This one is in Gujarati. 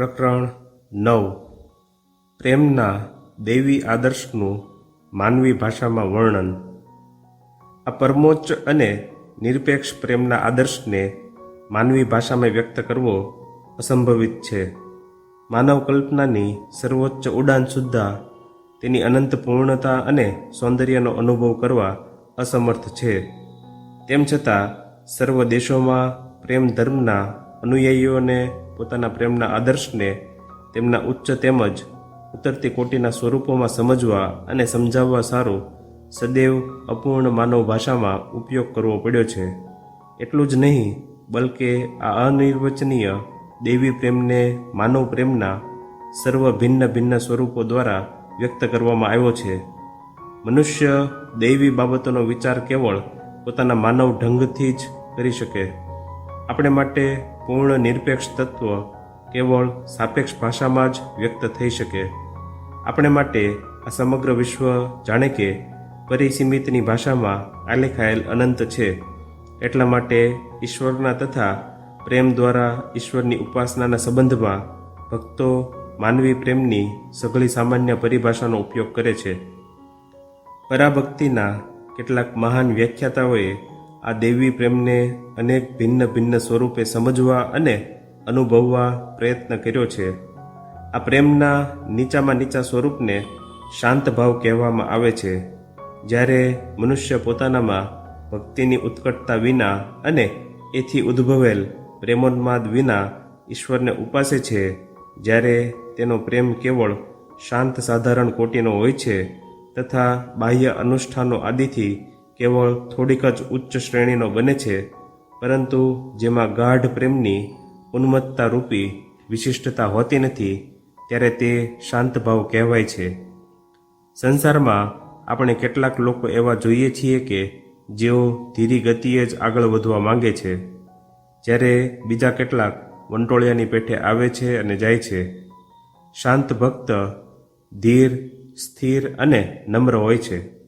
પ્રકરણ નવ. પ્રેમના દૈવી આદર્શનું માનવી ભાષામાં વર્ણન. આ પરમોચ્ચ અને નિરપેક્ષ પ્રેમના આદર્શને માનવી ભાષામાં વ્યક્ત કરવો અસંભવિત છે. માનવ કલ્પનાની સર્વોચ્ચ ઉડાન સુદ્ધા તેની અનંત પૂર્ણતા અને સૌંદર્યનો અનુભવ કરવા અસમર્થ છે. તેમ છતાં, સર્વ દેશોમાં પ્રેમ ધર્મના અનુયાયીઓને પોતાના પ્રેમના આદર્શને તેમના ઉચ્ચ તેમજ ઉતરતી કોટીના સ્વરૂપોમાં સમજવા અને સમજાવવા સારું સદૈવ અપૂર્ણ માનવ ભાષામાં ઉપયોગ કરવો પડ્યો છે. એટલું જ નહીં, બલકે આ અનિર્વચનીય દૈવી પ્રેમને માનવ પ્રેમના સર્વ ભિન્ન ભિન્ન સ્વરૂપો દ્વારા વ્યક્ત કરવામાં આવ્યો છે. મનુષ્ય દૈવી બાબતોનો વિચાર કેવળ પોતાના માનવ ઢંગથી જ કરી શકે. આપણે માટે પૂર્ણ નિરપેક્ષ તત્વ કેવળ સાપેક્ષ ભાષામાં જ વ્યક્ત થઈ શકે. આપણે માટે આ સમગ્ર વિશ્વ જાણે કે પરિસીમિતની ભાષામાં આલેખાયેલ અનંત છે. એટલા માટે ઈશ્વરના તથા પ્રેમ દ્વારા ઈશ્વરની ઉપાસનાના સંબંધમાં ભક્તો માનવી પ્રેમની સઘળી સામાન્ય પરિભાષાનો ઉપયોગ કરે છે. પરાભક્તિના કેટલાક મહાન વ્યાખ્યાતાઓએ આ દૈવી પ્રેમને અનેક ભિન્ન ભિન્ન સ્વરૂપે સમજવા અને અનુભવવા પ્રયત્ન કર્યો છે. આ પ્રેમના નીચામાં નીચા સ્વરૂપને શાંત ભાવ કહેવામાં આવે છે. જ્યારે મનુષ્ય પોતાનામાં ભક્તિની ઉત્કટતા વિના અને એથી ઉદ્ભવેલ પ્રેમોન્માદ વિના ઈશ્વરને ઉપાસે છે, જ્યારે તેનો પ્રેમ કેવળ શાંત સાધારણ કોટીનો હોય છે, તથા બાહ્ય અનુષ્ઠાનો આદિથી કેવળ થોડીક જ ઉચ્ચ શ્રેણીનો બને છે, પરંતુ જેમાં ગાઢ પ્રેમની ઉન્મત્તા રૂપી વિશિષ્ટતા હોતી નથી, ત્યારે તે શાંત ભાવ કહેવાય છે. સંસારમાં આપણે કેટલાક લોકો એવા જોઈએ છીએ કે જેઓ ધીરી ગતિએ જ આગળ વધવા માંગે છે, જ્યારે બીજા કેટલાક વંટોળિયાની પેઠે આવે છે અને જાય છે. શાંત ભક્ત ધીર, સ્થિર અને નમ્ર હોય છે.